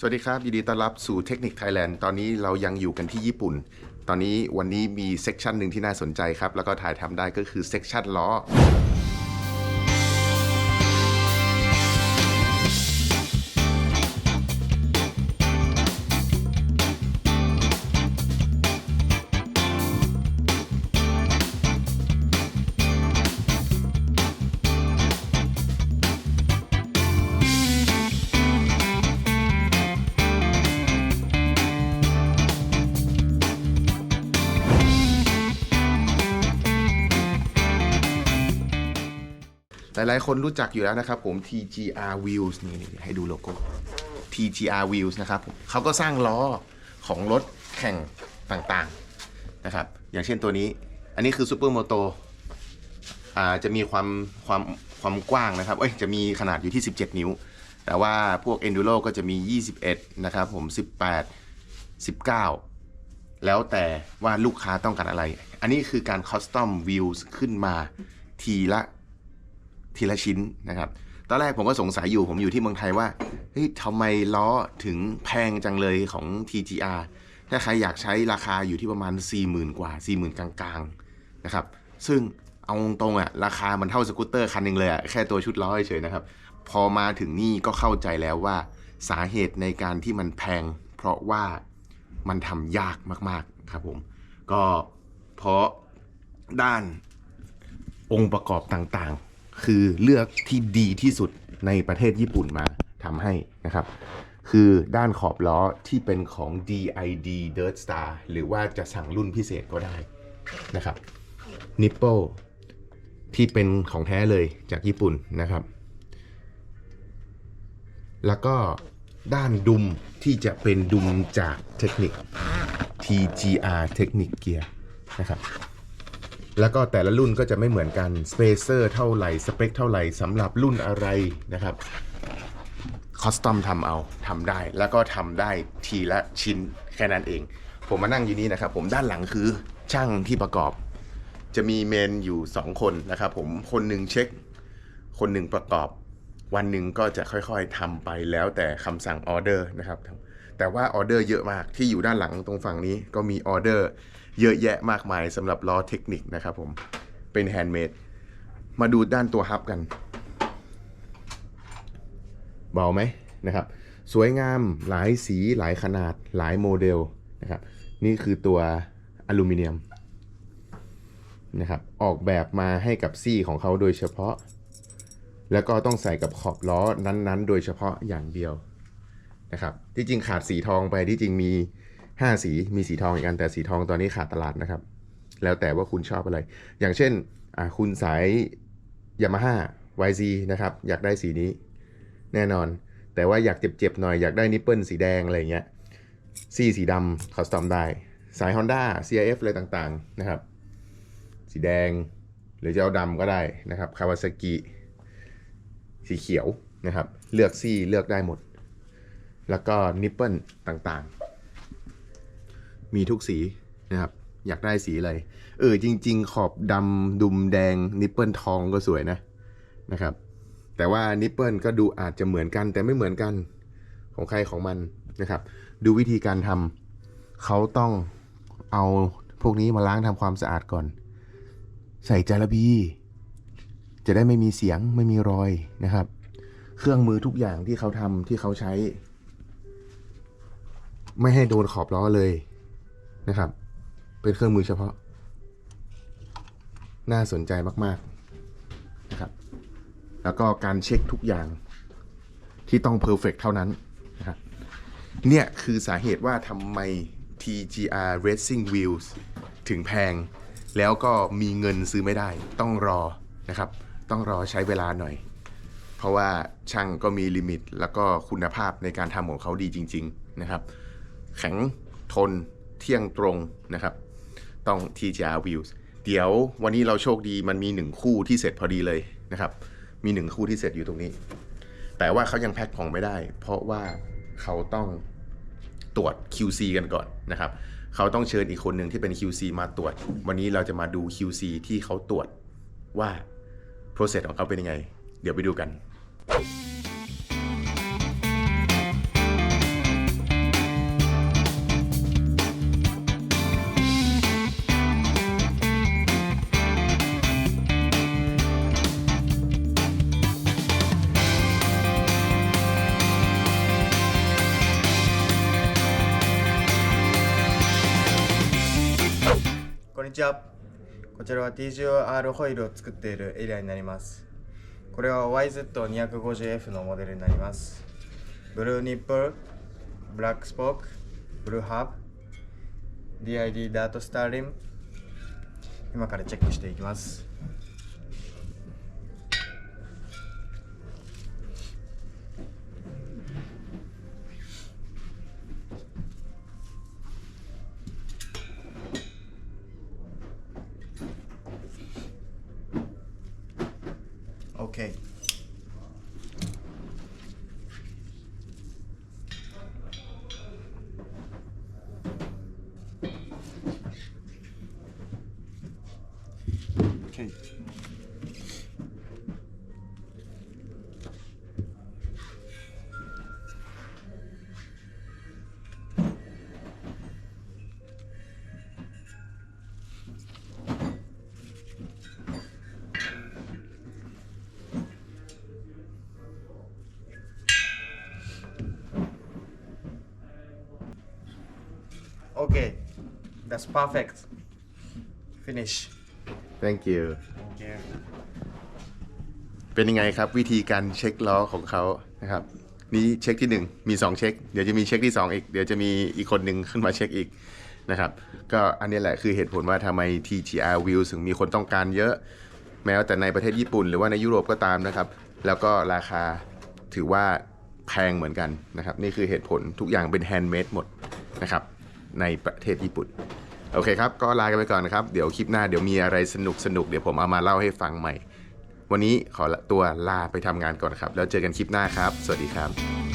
สวัสดีครับ ยินดีต้อนรับสู่เทคนิคไทยแลนด์ตอนนี้เรายังอยู่กันที่ญี่ปุ่น ตอนนี้วันนี้มีเซกชันหนึ่งที่น่าสนใจครับ แล้วก็ถ่ายทำได้ก็คือเซกชันล้อ หลายๆคนรู้จักอยู่แล้วนะครับผม TGR Wheels นี่นี่ให้ดูโลโก้ TGR Wheels นะครับผมเขาก็สร้างล้อของรถแข่งต่างๆนะครับ อย่างเช่นตัวนี้ อันนี้คือ Super Moto อ่าจะมีความความความกว้างนะครับ เอ้ย จะมีขนาดอยู่ที่ 17 นิ้ว แต่ว่าพวก Enduro ก็จะมี 21 นะครับผม 18 19 แล้วแต่ว่าลูกค้าต้องการอะไร อันนี้คือการ Custom Wheels ขึ้นมาทีละ ทีละชิ้นนะครับตอนแรกผมก็สงสัยอยู่ผมอยู่ที่เมืองไทยว่าเฮ้ยทำไมล้อถึงแพงจังเลยของ TGR ถ้าใครอยากใช้ราคาอยู่ที่ประมาณ 40,000 กว่า 40,000 กลางๆนะครับซึ่งเอาตรงๆอะราคามันเท่าสกูตเตอร์คันหนึ่งเลยอะแค่ตัวชุดล้อเฉยๆนะครับ พอมาถึงนี่ก็เข้าใจแล้วว่าสาเหตุในการที่มันแพง เพราะว่ามันทำยากมากๆครับผมก็เพราะด้านองค์ประกอบต่างๆ คือเลือกที่ดีที่สุดในประเทศญี่ปุ่นมาทำให้นะครับ คือด้านขอบล้อที่เป็นของ DID Dirt Star หรือว่าจะสั่งรุ่นพิเศษก็ได้นะครับ Nipple ที่เป็นของแท้เลยจากญี่ปุ่นนะครับ แล้วก็ด้านดุมที่จะเป็นดุมจากเทคนิค TGR เทคนิคเกียร์นะครับ แล้วก็แต่ละรุ่นก็จะไม่เหมือนกันสเปเซอร์เท่าไหร่สเปคเท่าไหร่สำหรับรุ่นอะไรนะครับคอสตอมทำเอาทำได้ แล้วก็ทำได้ทีละชิ้นแค่นั้นเอง ผมมานั่งอยู่นี่นะครับ ผมด้านหลังคือช่างที่ประกอบ จะมีเมนอยู่ 2 คนนะครับผมคนหนึ่งเช็ค คนหนึ่งประกอบ วันหนึ่งก็จะค่อยๆทำไปแล้วแต่คำสั่งออเดอร์นะครับ แต่ว่าออเดอร์เยอะมากที่อยู่ด้านหลังตรงฝั่งนี้ก็มีออเดอร์เยอะแยะมากมายสำหรับล้อเทคนิคนะครับผม เป็นแฮนด์เมดมาดูด้านตัวฮับกัน เบาไหมนะครับ สวยงามหลายสีหลายขนาดหลายโมเดลนะครับ นี่คือตัวอลูมิเนียมนะครับออกแบบมาให้กับซี่ของเขาโดยเฉพาะ แล้วก็ต้องใส่กับขอบล้อนั้นๆ โดยเฉพาะอย่างเดียว นะครับที่จริงขาดสีทองไปที่จริงมี 5 สีมีสีทองอีกอันแต่สีทองตอนนี้ขาดตลาดนะครับ แล้วแต่ว่าคุณชอบอะไร อย่างเช่นคุณสายยามาฮ่า YZ นะครับ อยากได้สีนี้แน่นอน แต่ว่าอยากเจ็บๆหน่อยอยากได้นิปเปิลสีแดงอะไรเงี้ยสีสีดำเขาสตอมได้ สาย Honda CRF อะไรต่างๆนะครับ สีแดงหรือจะเอาดำก็ได้นะครับคาวาซากิสีเขียวนะครับ เลือกซี่เลือกได้หมด แล้วก็นิปเปิลต่างๆ มีทุกสีนะครับ อยากได้สีอะไร เออจริง ๆ ขอบดำดุมแดงนิปเปิลทองก็สวยนะนะครับ แต่ว่านิปเปิลก็ดูอาจจะเหมือนกันแต่ไม่เหมือนกันของใครของมันนะครับ ดูวิธีการทำเขาต้องเอาพวกนี้มาล้างทำความสะอาดก่อน ใส่จาระบีจะได้ไม่มีเสียงไม่มีรอยนะครับ เครื่องมือทุกอย่างที่เขาทำที่เขาใช้ ไม่ให้โดนขอบล้อเลยนะครับ เป็นเครื่องมือเฉพาะ น่าสนใจมากๆนะครับ แล้วก็การเช็คทุกอย่างที่ต้องเพอร์เฟกเท่านั้นนะครับเนี่ยคือสาเหตุว่าทำไม TGR Racing Wheels ถึงแพง แล้วก็มีเงินซื้อไม่ได้ ต้องรอนะครับ ต้องรอใช้เวลาหน่อย เพราะว่าช่างก็มีลิมิต แล้วก็คุณภาพในการทำของเขาดีจริง ๆ นะครับ แข็งทนเที่ยงตรงนะครับ ต้อง TGR Wheels เดี๋ยววันนี้เราโชคดีมันมีหนึ่งคู่ที่เสร็จพอดีเลยนะครับ มีหนึ่งคู่ที่เสร็จอยู่ตรงนี้ แต่ว่าเขายังแพ็คของไม่ได้ เพราะว่าเขาต้องตรวจ QC กันก่อนนะครับ เขาต้องเชิญอีกคนหนึ่งที่เป็น QC มาตรวจ วันนี้เราจะมาดู QC ที่เขาตรวจว่า process ของเขาเป็นยังไง เดี๋ยวไปดูกัน にちは。こちらは TGR ホイールを作っているエリアになります。これは YZ250F のモデルになります。ブルーニップル、ブラックスポーク、ブルーハーブ、DID ダートスターリン。今からチェックしていきます。Okay, OK。That's perfect. Finish. thank you Thank you. เป็นยังไงครับ วิธีการเช็คล้อของเขานะครับ นี่เช็คที่1มี2เช็ค เดี๋ยวจะมีเช็คที่2อีก เดี๋ยวจะมีอีกคนหนึ่งขึ้นมาเช็คอีกนะครับ ก็อันนี้แหละคือเหตุผลว่าทำไม TGR Wheels ถึงมีคนต้องการเยอะ แม้แต่ในประเทศญี่ปุ่นหรือว่าในยุโรปก็ตามนะครับ แล้วก็ราคาถือว่าแพงเหมือนกันนะครับ นี่คือเหตุผลทุกอย่างเป็นแฮนด์เมดหมดนะครับ ในประเทศญี่ปุ่น โอเคครับ ก็ลากันไปก่อนนะครับ เดี๋ยวคลิปหน้าเดี๋ยวมีอะไรสนุกสนุกเดี๋ยวผมเอามาเล่าให้ฟังใหม่ วันนี้ขอตัวลาไปทำงานก่อนครับ แล้วเจอกันคลิปหน้าครับ สวัสดีครับ